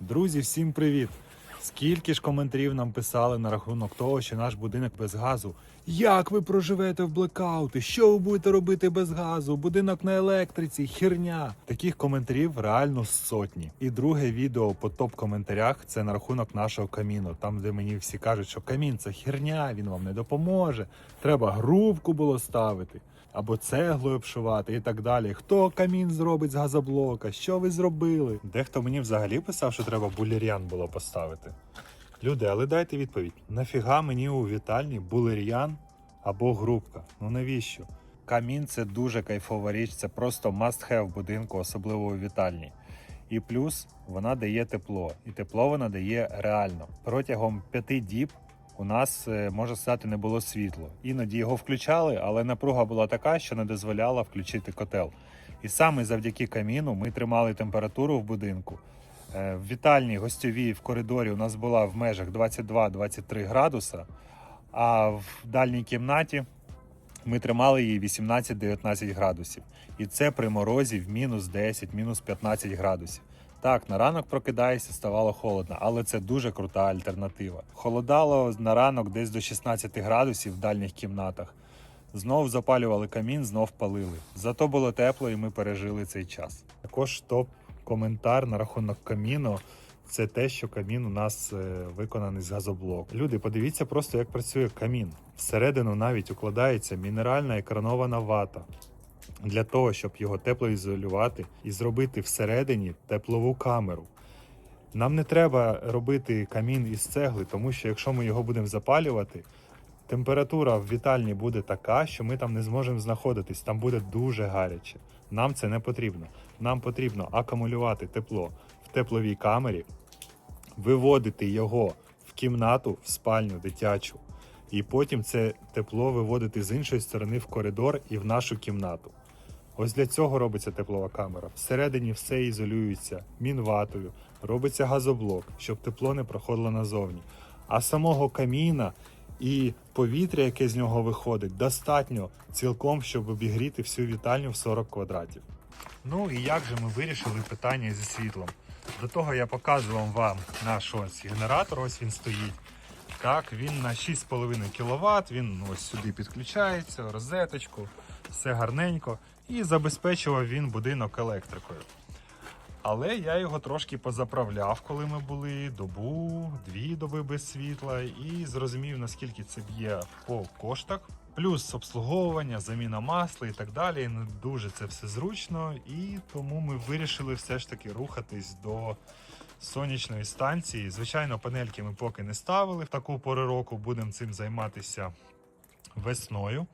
Друзі, всім привіт! Скільки ж коментарів нам писали на рахунок того, що наш будинок без газу. Як ви проживете в блекаути? Що ви будете робити без газу? Будинок на електриці, херня. Таких коментарів реально сотні. І друге відео по топ-коментарях це на рахунок нашого каміну. Там, де мені всі кажуть, що камін це херня, він вам не допоможе. Треба грубку було ставити. Або цеглою обшивати і так далі. Хто камін зробить з газоблока? Що ви зробили? Дехто мені взагалі писав, що треба булір'ян було поставити. Люди, але дайте відповідь: нафіга мені у вітальні булер'ян або грубка? Ну навіщо? Камін це дуже кайфова річ, це просто must have в будинку, особливо у вітальні. І плюс вона дає тепло, і тепло вона дає реально. Протягом п'яти діб у нас, е, можна сказати, не було світло. Іноді його включали, але напруга була така, що не дозволяла включити котел. І саме завдяки каміну ми тримали температуру в будинку. Е, В вітальні гостьовій в коридорі у нас була в межах 22-23 градуса, а в дальній кімнаті ми тримали її 18-19 градусів. І це при морозі в мінус 10, мінус 15 градусів. Так, на ранок прокидаєшся, ставало холодно, але це дуже крута альтернатива. Холодало на ранок десь до 16 градусів в дальніх кімнатах. Знов запалювали камін, знов палили. Зато було тепло і ми пережили цей час. Також топ-коментар на рахунок каміну. Це те, що камін у нас е, виконаний з газоблоку. Люди, подивіться просто, як працює камін. Всередину навіть укладається мінеральна екранована вата для того, щоб його теплоізолювати і зробити всередині теплову камеру. Нам не треба робити камін із цегли, тому що якщо ми його будемо запалювати, температура в вітальні буде така, що ми там не зможемо знаходитись, там буде дуже гаряче. Нам це не потрібно. Нам потрібно акумулювати тепло в тепловій камері, виводити його в кімнату, в спальню дитячу, і потім це тепло виводити з іншої сторони в коридор і в нашу кімнату. Ось для цього робиться теплова камера. Всередині все ізолюється мінватою, робиться газоблок, щоб тепло не проходило назовні. А самого каміна і повітря, яке з нього виходить, достатньо цілком, щоб обігріти всю вітальню в 40 квадратів. Ну і як же ми вирішили питання зі світлом? До того я показував вам наш ось генератор, ось він стоїть. Так, він на 6,5 кВт, він ось сюди підключається, розеточку, все гарненько. І забезпечував він будинок електрикою. Але я його трошки позаправляв, коли ми були добу, дві доби без світла, і зрозумів, наскільки це б'є по коштах. Плюс обслуговування, заміна масла і так далі. Не дуже це все зручно, і тому ми вирішили все ж таки рухатись до сонячної станції. Звичайно, панельки ми поки не ставили. В таку пору року будемо цим займатися весною.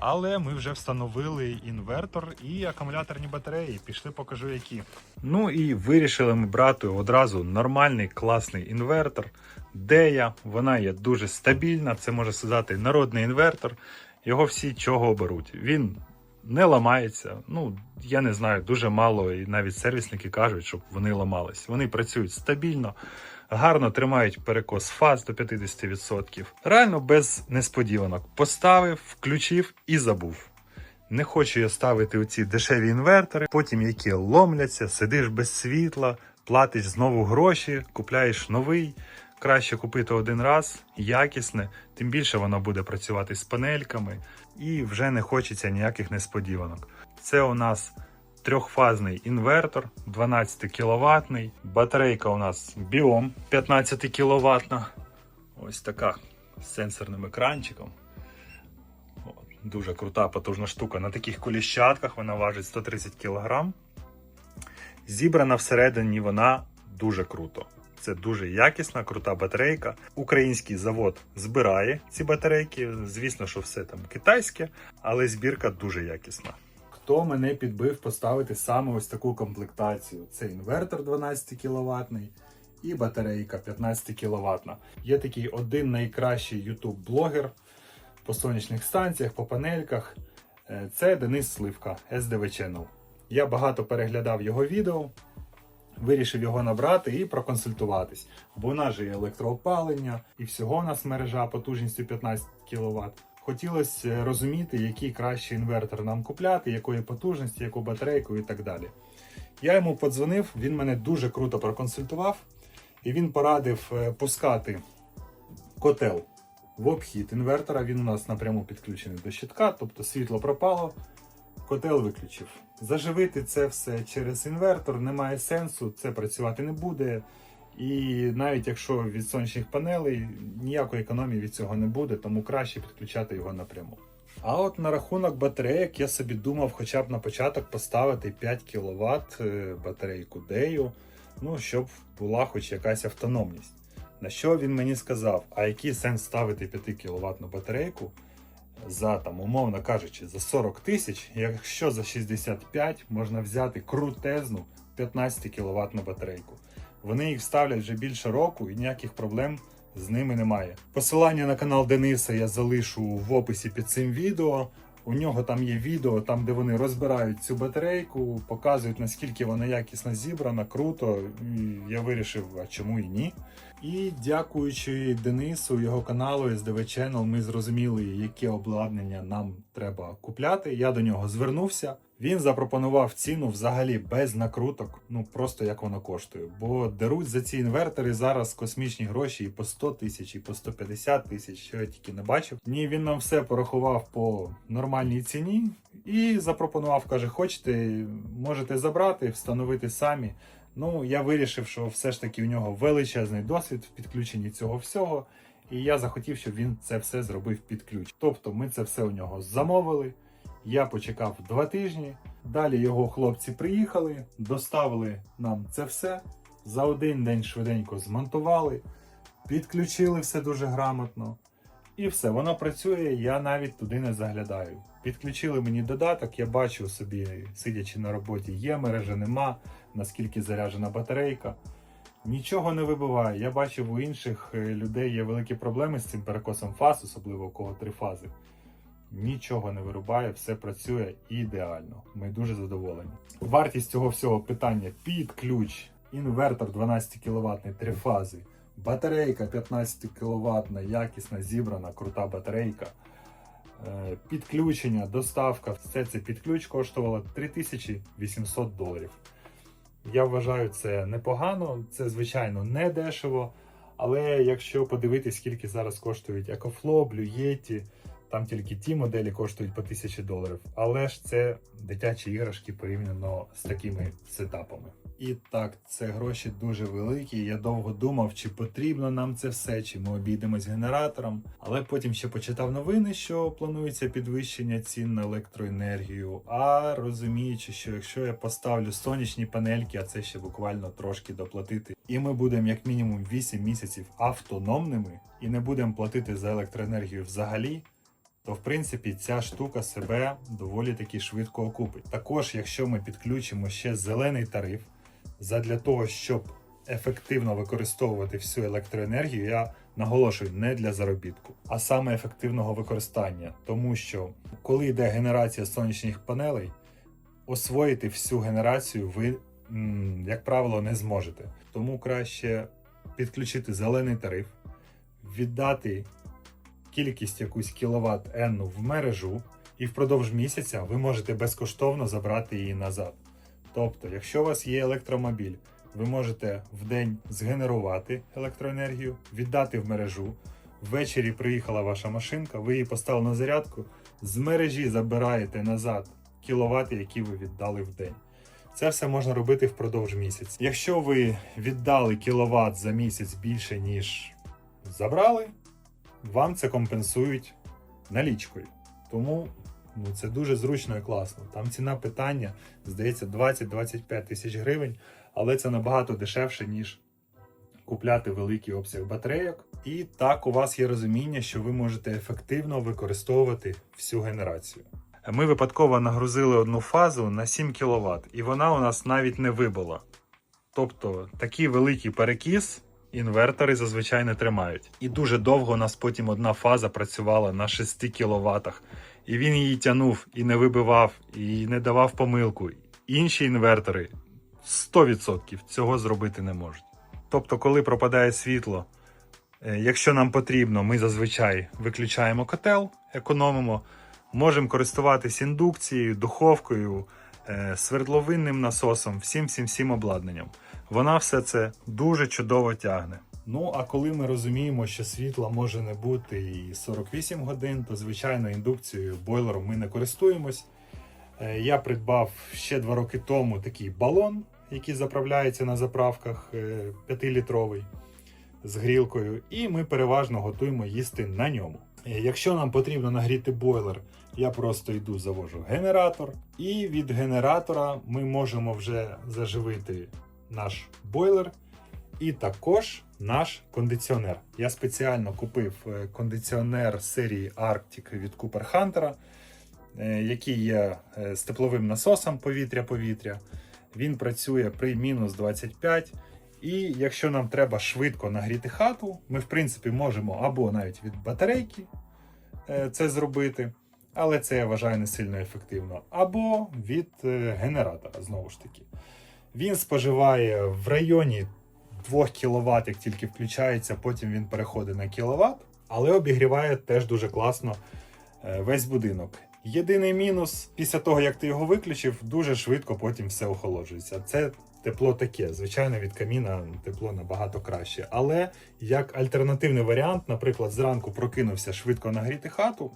Але ми вже встановили інвертор і акумуляторні батареї. Пішли, покажу які. Ну і вирішили ми брати одразу нормальний класний інвертор. Дея, вона є дуже стабільна, це може сказати народний інвертор. Його всі чого беруть. Він не ламається. Ну, я не знаю, дуже мало, і навіть сервісники кажуть, щоб вони ламались. Вони працюють стабільно, гарно тримають перекос фаз до 50%. Реально без несподіванок. Поставив, включив і забув. Не хочу я ставити оці дешеві інвертори, потім які ломляться, сидиш без світла, платиш знову гроші, купляєш новий. Краще купити один раз, якісне, тим більше воно буде працювати з панельками і вже не хочеться ніяких несподіванок. Це у нас трьохфазний інвертор 12 кВт. Батарейка у нас Biom 15 кВт. Ось така з сенсорним екранчиком. Дуже крута, потужна штука. На таких коліщатках вона важить 130 кг. Зібрана всередині вона дуже круто. Це дуже якісна, крута батарейка. Український завод збирає ці батарейки. Звісно, що все там китайське, але збірка дуже якісна. Хто мене підбив поставити саме ось таку комплектацію? Це інвертор 12 кВт і батарейка 15 кВт. Є такий один найкращий YouTube блогер по сонячних станціях, по панельках. Е, Це Денис Сливка, SDV Channel. Я багато переглядав його відео, вирішив його набрати і проконсультуватись. Бо у нас же є електроопалення, і всього у нас мережа потужністю 15 кВт. Хотілося е, розуміти, який кращий інвертор нам купляти, якої потужності, яку батарейку і так далі. Я йому подзвонив, він мене дуже круто проконсультував, і він порадив е, пускати котел в обхід інвертора. Він у нас напряму підключений до щитка, тобто світло пропало, котел виключив. Заживити це все через інвертор немає сенсу, це працювати не буде. І навіть якщо від сонячних панелей ніякої економії від цього не буде, тому краще підключати його напряму. А от на рахунок батарейок я собі думав хоча б на початок поставити 5 кВт батарейку Дею, ну, щоб була хоч якась автономність. На що він мені сказав, а який сенс ставити 5 кВт батарейку за там, умовно кажучи, за 40 тисяч, якщо за 65 можна взяти крутезну 15 кВт батарейку. Вони їх ставлять вже більше року і ніяких проблем з ними немає. Посилання на канал Дениса я залишу в описі під цим відео. У нього там є відео, там де вони розбирають цю батарейку, показують наскільки вона якісно зібрана, круто. І я вирішив, а чому і ні. І дякуючи Денису, його каналу SDV Channel, ми зрозуміли, яке обладнання нам треба купляти. Я до нього звернувся. Він запропонував ціну взагалі без накруток, ну просто як воно коштує. Бо деруть за ці інвертори зараз космічні гроші і по 100 тисяч, і по 150 тисяч, що я тільки не бачив. Ні, він нам все порахував по нормальній ціні і запропонував, каже: хочете, можете забрати, встановити самі. Ну, я вирішив, що все ж таки у нього величезний досвід в підключенні цього всього. І я захотів, щоб він це все зробив під ключ. Тобто ми це все у нього замовили. Я почекав два тижні. Далі його хлопці приїхали, доставили нам це все. За один день швиденько змонтували, підключили все дуже грамотно. І все, воно працює, я навіть туди не заглядаю. Підключили мені додаток, я бачу собі, сидячи на роботі, є мережа, нема, наскільки заряджена батарейка. Нічого не вибиває. Я бачив, у інших е, людей є великі проблеми з цим перекосом фаз, особливо у кого три фази. Нічого не вирубає, все працює ідеально. Ми дуже задоволені. Вартість цього всього питання під ключ, інвертор 12 кВт, три фази, батарейка 15 кВт, якісна, зібрана, крута батарейка. Е, Підключення, доставка, все це під ключ коштувало 3800 доларів. Я вважаю це непогано, це звичайно не дешево. Але якщо подивитись, скільки зараз коштують EcoFlow, Blue там тільки ті моделі коштують по 1000 доларів. Але ж це дитячі іграшки порівняно з такими сетапами. І так, це гроші дуже великі. Я довго думав, чи потрібно нам це все, чи ми обійдемось генератором. Але потім ще почитав новини, що планується підвищення цін на електроенергію. А розуміючи, що якщо я поставлю сонячні панельки, а це ще буквально трошки доплатити, і ми будемо як мінімум 8 місяців автономними і не будемо платити за електроенергію взагалі то в принципі ця штука себе доволі таки швидко окупить. Також, якщо ми підключимо ще зелений тариф, задля того, щоб ефективно використовувати всю електроенергію, я наголошую не для заробітку, а саме ефективного використання. Тому що коли йде генерація сонячних панелей, освоїти всю генерацію ви, як правило, не зможете. Тому краще підключити зелений тариф, віддати кількість якусь кіловат енну в мережу, і впродовж місяця ви можете безкоштовно забрати її назад. Тобто, якщо у вас є електромобіль, ви можете в день згенерувати електроенергію, віддати в мережу. Ввечері приїхала ваша машинка, ви її поставили на зарядку, з мережі забираєте назад кіловати, які ви віддали в день. Це все можна робити впродовж місяця. Якщо ви віддали кіловат за місяць більше, ніж забрали, вам це компенсують налічкою. Тому ну, це дуже зручно і класно. Там ціна питання, здається, 20-25 тисяч гривень, але це набагато дешевше, ніж купляти великий обсяг батарейок. І так у вас є розуміння, що ви можете ефективно використовувати всю генерацію. Ми випадково нагрузили одну фазу на 7 кВт, і вона у нас навіть не вибула. Тобто такий великий перекіс інвертори зазвичай не тримають. І дуже довго у нас потім одна фаза працювала на 6 кВт. І він її тягнув і не вибивав, і не давав помилку. Інші інвертори 100% цього зробити не можуть. Тобто, коли пропадає світло, е, якщо нам потрібно, ми зазвичай виключаємо котел, економимо, можемо користуватись індукцією, духовкою, свердловинним насосом, всім всім всім обладнанням. Вона все це дуже чудово тягне. Ну а коли ми розуміємо, що світла може не бути і 48 годин, то звичайно індукцією бойлером ми не користуємось. Е, Я придбав ще два роки тому такий балон, який заправляється на заправках 5-літровий з грілкою, і ми переважно готуємо їсти на ньому. Е, Якщо нам потрібно нагріти бойлер, я просто йду завожу генератор, і від генератора ми можемо вже заживити наш бойлер і також наш кондиціонер. Я спеціально купив е, кондиціонер серії Arctic від Cooper Hunter, е, який є з тепловим насосом повітря-повітря. Він працює при мінус 25. І якщо нам треба швидко нагріти хату, ми в принципі можемо або навіть від батарейки е, це зробити, але це я вважаю не сильно ефективно, або від е, генератора знову ж таки. Він споживає в районі 2 кВт, як тільки включається, потім він переходить на кВт, але обігріває теж дуже класно е, весь будинок. Єдиний мінус, після того, як ти його виключив, дуже швидко потім все охолоджується. Це тепло таке. Звичайно, від каміна тепло набагато краще. Але як альтернативний варіант, наприклад, зранку прокинувся швидко нагріти хату,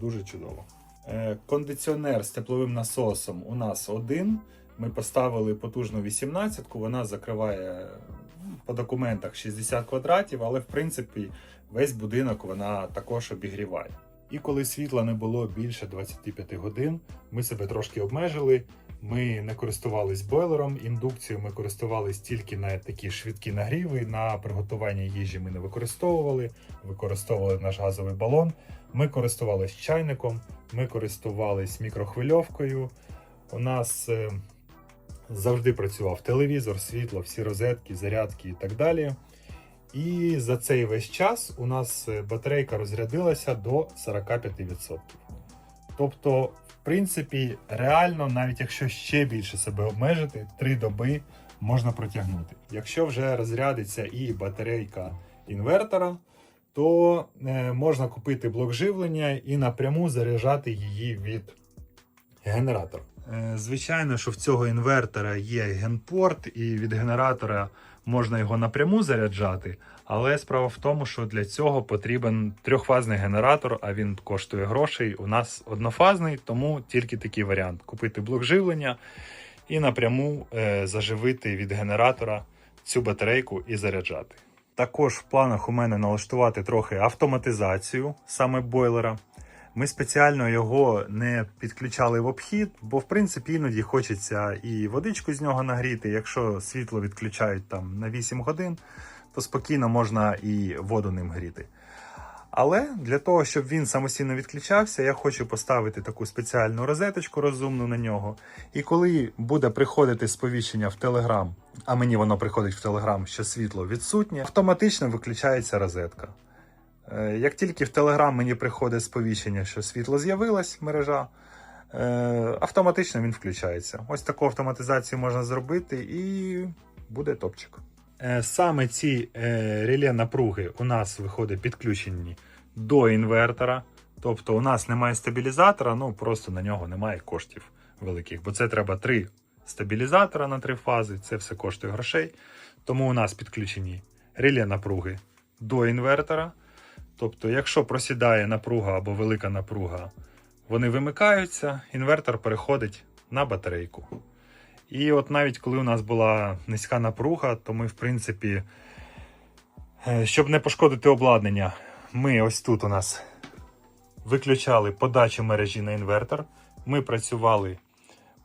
дуже чудово. Е, Кондиціонер з тепловим насосом у нас один. Ми поставили потужну 18-ку, вона закриває ну, по документах 60 квадратів, але в принципі весь будинок вона також обігріває. І коли світла не було більше 25 годин, ми себе трошки обмежили. Ми не користувались бойлером, індукцією ми користувались тільки на такі швидкі нагріви. На приготування їжі ми не використовували, використовували наш газовий балон. Ми користувались чайником, ми користувались мікрохвильовкою. У нас е, завжди працював телевізор, світло, всі розетки, зарядки і так далі. І за цей весь час у нас е, батарейка розрядилася до 45%. Тобто, принципі, реально, навіть якщо ще більше себе обмежити, 3 доби можна протягнути. Якщо вже розрядиться і батарейка інвертора, то е, можна купити блок живлення і напряму заряджати її від генератора. Е, Звичайно, що в цього інвертора є генпорт, і від генератора можна його напряму заряджати. Але справа в тому, що для цього потрібен трьохфазний генератор, а він коштує грошей. У нас однофазний, тому тільки такий варіант: купити блок живлення і напряму е, заживити від генератора цю батарейку і заряджати. Також в планах у мене налаштувати трохи автоматизацію саме бойлера. Ми спеціально його не підключали в обхід, бо в принципі іноді хочеться і водичку з нього нагріти. Якщо світло відключають там на 8 годин, то спокійно можна і воду ним гріти. Але для того, щоб він самостійно відключався, я хочу поставити таку спеціальну розеточку розумну на нього. І коли буде приходити сповіщення в Telegram, а мені воно приходить в Telegram, що світло відсутнє, автоматично виключається розетка. Е, Як тільки в Telegram мені приходить сповіщення, що світло з'явилось, мережа, е, автоматично він включається. Ось таку автоматизацію можна зробити і буде топчик. Е, Саме ці реле напруги у нас виходять підключені до інвертора. Тобто у нас немає стабілізатора, ну просто на нього немає коштів великих, бо це треба три стабілізатора на три фази, це все коштує грошей. Тому у нас підключені реле напруги до інвертора. Тобто, якщо просідає напруга або велика напруга, вони вимикаються, інвертор переходить на батарейку. І от навіть коли у нас була низька напруга, то ми, в принципі, е, щоб не пошкодити обладнання, ми ось тут у нас виключали подачу мережі на інвертор. Ми працювали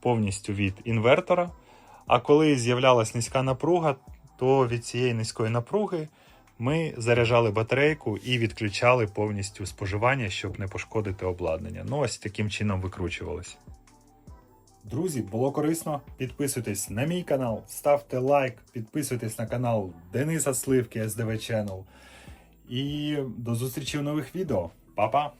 повністю від інвертора. А коли з'являлась низька напруга, то від цієї низької напруги ми заряджали батарейку і відключали повністю споживання, щоб не пошкодити обладнання. Ну, ось таким чином викручувалися. Друзі, було корисно. Підписуйтесь на мій канал, ставте лайк, підписуйтесь на канал Дениса Сливки SDV Channel. І до зустрічі в нових відео. Па-па!